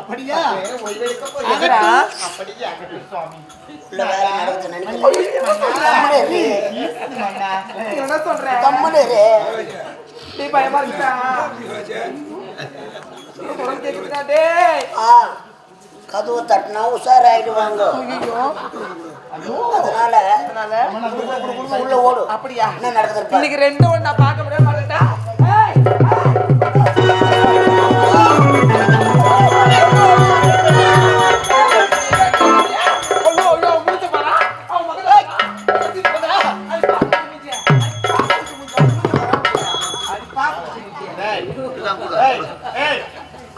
அப்படியா? அப்படியா சுவாமி என்ன சொல்ற நீ பயமா இருக்கா? கேக்குறாடே கதவை தட்டினா உஷாராயிடுவாங்க. அதனால உள்ள ஓடும் அப்படியா? என்ன நடக்குது இன்னைக்கு ரெண்டு ஒண்ணா பார்க்க முடியாது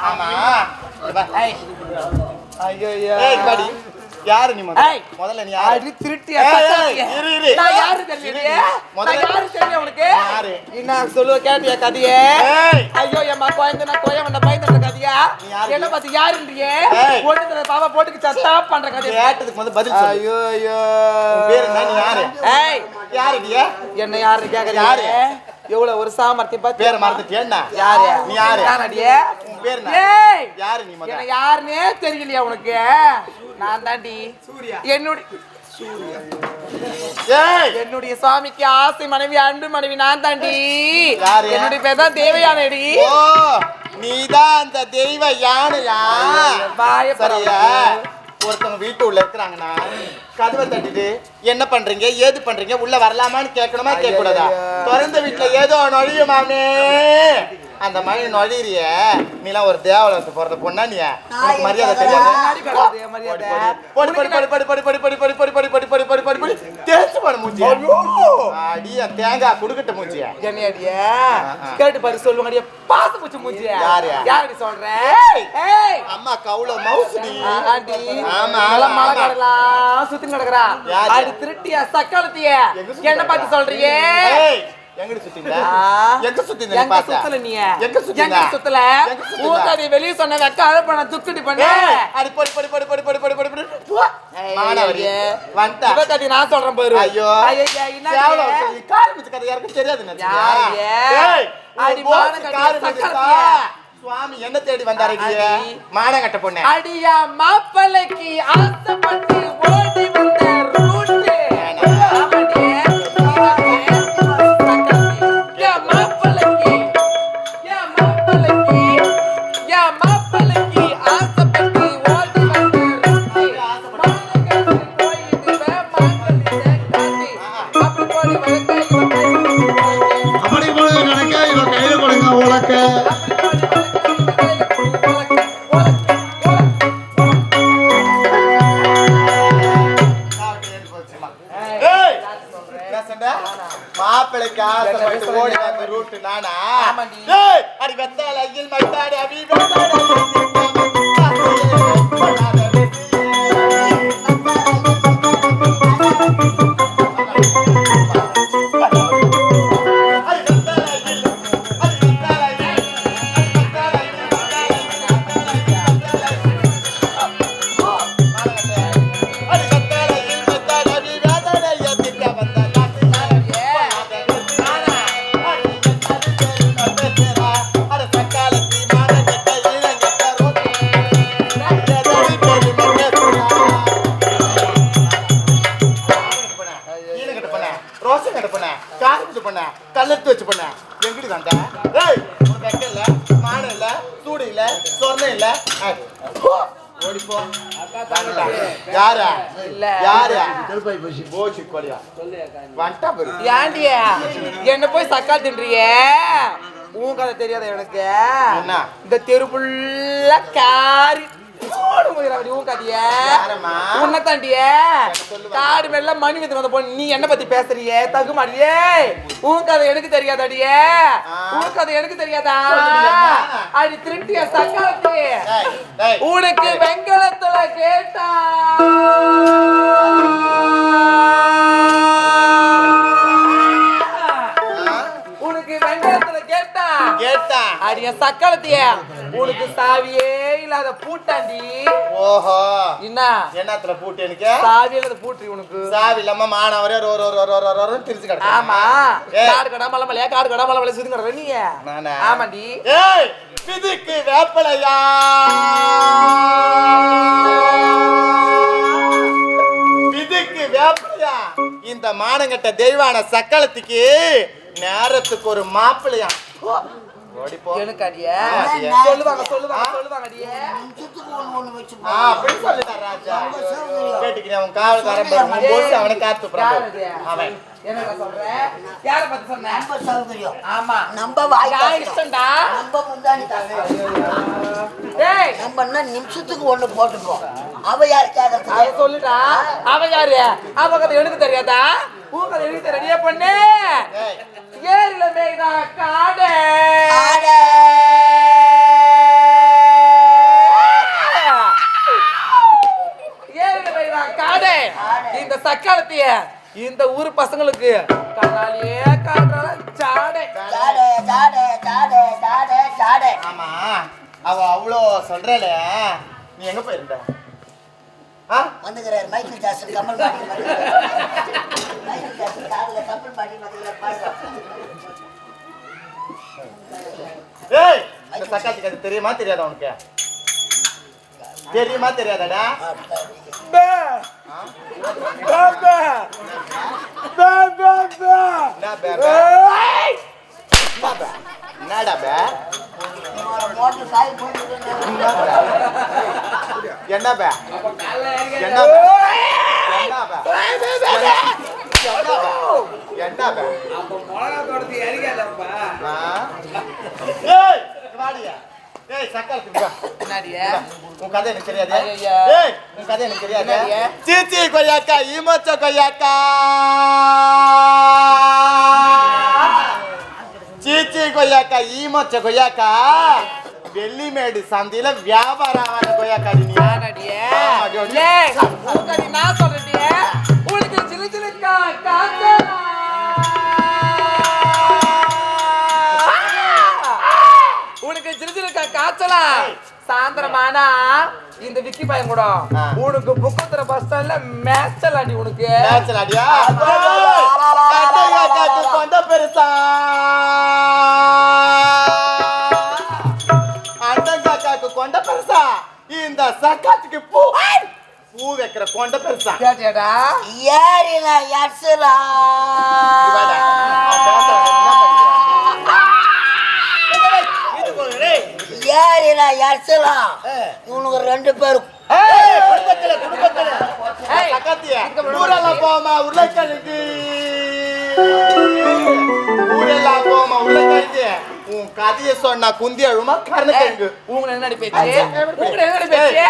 ஆமா. ஐயோ. யாரு நீ முதல்ல? யாரு. இரு, இரு. நான் யாரு தெரியலையே? முதல்ல- நான் யாரு உனக்கு? யாரு? என்ன சொல்லுவ கேட்டியா கதையே? ஐயோ, எம்மா குழந்தை, நான் கோயம் வந்த பயந்து வந்த கதையா? யாரு? என்னை பார்த்து யாருன்றியே? ஒண்ணு பாவா போட்டுக்கு சத்தா பண்ற கதையா? கேட்டதுக்கு முதல்ல பதில் சொல்லு ஐயோ, ஐயோ. உன் பேர் என்ன? நீ யாரு? ஏய், யாரு நீ என்ன யாருன்னு கேக்குறீங்க? யாரு? எவ்வளவு ஒரு சாமர்த்தியம் பாத்தியா? பேரை மறந்துட்டியா யாரு? நீ யாரு நானடியே? பேர். யாரு நீ தெரியலையா உனக்கு? நான் தாண்டி என்னுடைய ஏய் என்னுடைய சுவாமிக்கு ஆசை மனைவி அன்பு மனைவி நான் தாண்டி? என்னுடைய பேர் தான் தேவையானடி. ஓ நீதான் அந்த தெய்வ யானையா? சரியா. ஒருத்தவங்க வீட்டு உள்ள இருக்கிறாங்கன்னா கதவை தட்டிட்டு என்ன பண்றீங்க? ஏது பண்றீங்க? உள்ள வரலாமான்னு கேட்கணுமா? கேட்க கூடாதா. திறந்த வீட்டுல ஏதோ நொழியுமாமே அந்த மாதிரி நொழியிறிய நீலாம் ஒரு தேவலத்து பிறந்த பொண்ணா நீ உனக்கு மரியாதை தெரியாது. படி படி படி படி படி படி படி படி படி படி படி படி படி படி படி தேய்ச்சு அடிய தேங்காய் குடுக்கட்ட என்னையடிய ஆ. கேட்டு பாரு சொல்லுவாங்க பாச பூச்சி மூஞ்சி யாரு? யாரடி சொல்ற ஏய். ஏய் அம்மா கவுள ஆண்டி ஆமா, மழை. கடலாம் சுத்தி கிடக்குறா யாரு? அடி திருட்டியா சக்காலத்திய என்ன பார்த்து? சொல்றியே எங்க சுத்திங்க நீ எங்க? சுத்தல நீ எங்க சுத்தல? ஊத்தாதி வெளிய சொன்ன வெக்க அழப்பண துக்குடி பண்ண அடி படி படி படி படி படி படி படி படி. மானாவரி. நான் சொல்றேன் பாரு ஐயோ. ஐயா என்ன காரு மிச்ச கதை யாருக்கும் தெரியாது? ஏய், அடி காரு மிச்ச சக்கரத்தியா. சுவாமி என்ன தேடி வந்தாரு. மானங்கட்ட பொண்ணு அடியா மாப்பிள்ளைக்கு ஆசைப்பட்டு மாப்பிளைக்கு ஆசைப்பட்டு ஓடி ரூட்டு நானா? அடி வெத்தால அகில் மத்தாடி அபி ரோசம் கட்ட பண்ண காரத்து பண்ண கல்லத்து வச்சு பண்ண எங்கடி வந்த ஏய் வெக்க இல்ல மானம் இல்ல சூடு இல்ல சொர்ணம் இல்ல. ஏய், போ, ஓடி போ. யாரா? இல்ல. யாரு? போச்சு. கொடியா வந்துட்டா பாரு. ஏண்டிய என்ன போய் சக்கா தின்றியே? உன் கதை தெரியாத எனக்கு? என்ன? இந்த தெரு ஃபுல்லா காரி உன் கதைய? உன்னை தாண்டிய. காடு மேல மணி வித்து வந்த பொண்ணு நீ என்ன பத்தி பேசுறியே? தகுமாடியே. உன் கதை எனக்கு தெரியாதாடியே. உன் கதை எனக்கு தெரியாதா. அடி திருட்டிய சக்காத்தி உனக்கு வெங்கலத்துல கேட்டா? உனக்கு வெங்கலத்துல கேட்டா. கேட்டா. அடிய சக்களத்திய உனக்கு சாவியே இல்லாத பூட்டாண்டி. ஓஹோ. என்ன? என்னத்துல பூட்டு எனக்கு? சாவி இல்லாத பூட்டு உனக்கு. சாவி இல்லாம மானவரே ஒரு ஒரு ஒரு ஒரு ஒரு திருச்சி கிடக்கு ஆமா. காடு கடை மலை மலையா? காடு கடை மலை மலை சுத்தி கடை நீ? ஆமாண்டி. ஏய் இதுக்கு வேப்பலையா? இதுக்கு வேப்பலையா? இந்த மானங்கட்ட தெய்வான சக்களத்துக்கு நேரத்துக்கு ஒரு மாப்பிள்ளையா? எனக்கு அடியே. ஆ, அடியே. சொல்லுவாங்க சொல்லுவாங்க ஆ. சொல்லுவாங்க அடியே. நிமிஷத்துக்கு ஒண்ணு ஒண்ணு வச்சு ஆ, அப்படி சொல்லிட்டார் ராஜா. ரொம்ப சௌகரியம். கேட்டுக்கிறேன் உன் காவல்காரன் பாரு, உன் போஸ் அவனை காத்து யார் அது? அவன். என்ன சொல்றேன்? யார பத்தி சொன்ன? ரொம்ப சௌகரியம். ஆமா. நம்ம வாய் கட்டணும். இஷ்டம்டா. நம்ம முந்தானி தரணும். டேய். நம்ம என்ன நிமிஷத்துக்கு ஒண்ணு போட்டுப்போம் அவ யார் அத கேட்கறது சொல்லுடா. அவன் யாரு? அவன் கதை எனக்கு தெரியாதா? உன் கதை எனக்கு தெரியா பண்ணு. ஏரியில மேய்தா காடு. ஏரியில மேய்தா காடு. இந்த சக்காலத்தைய இந்த ஊர் பசங்களுக்கு கண்ணாலேயே காட்டுறால சாடை. ஜாடே ஜாடே ஜாடே ஜாடே ஜாடே ஆமா அவ அவ்வளோ சொல்றல. நீ எங்க போயிருந்த? வந்துக்கிறார். மைக்கேல் ஜாக்சன் கமல் மாதிரி. மைக்கேல் ஜாக்சன் காதுல கமல் இந்த சக்காத்துக்கு அது தெரியுமா தெரியாதா உனக்கு? தெரியுமா தெரியாதாடா? என்னடா பே? மோட்டர் என்ன பே? என்ன? என்ன பே? ஏய், வா. என்னடியே? உன் கதை எனக்கு தெரியாது. ஏய் உன் கதை எனக்கு தெரியாது என்னடியே? சீச்சி கொய்யாக்கா ஈமச்ச கொய்யாக்கா சீச்சி கொய்யாக்கா ஈமச்ச கொய்யாக்கா வெள்ளிமேடு சந்தையில வியாபாரம் ஆகாத. லேய், உனக்கு நான் சொல்றேன்டியே. உனக்கு சிலு காத்தலா. உனக்கு சிலு சிலுக்கா காய்ச்சலா சாயந்தரமானா இந்த விக்கி பையன் கூட. உனக்கு புக்கத்துல பஸ் ஸ்டாண்ட்ல மேட்சல் அடி உனக்கு மேட்ச்ல அடியா சக்காத்துக்கு பூ. பூ வைக்கிற கொண்ட பெருசா. கேட்டியாடா? ஏறில எர்சலா. ஏறில எர்சலா இவனுக்கு ரெண்டு பேரும் குடும்பத்துல, குடும்பத்துல. சக்காத்திய, ஊரெல்லாம் போமா உருளைக்கிழங்கு. கதையை சொன்னா குந்தி அழுமா கருணக்கிழங்கு உங்களை என்ன பேச்சு? உங்களை என்ன பேச்சு?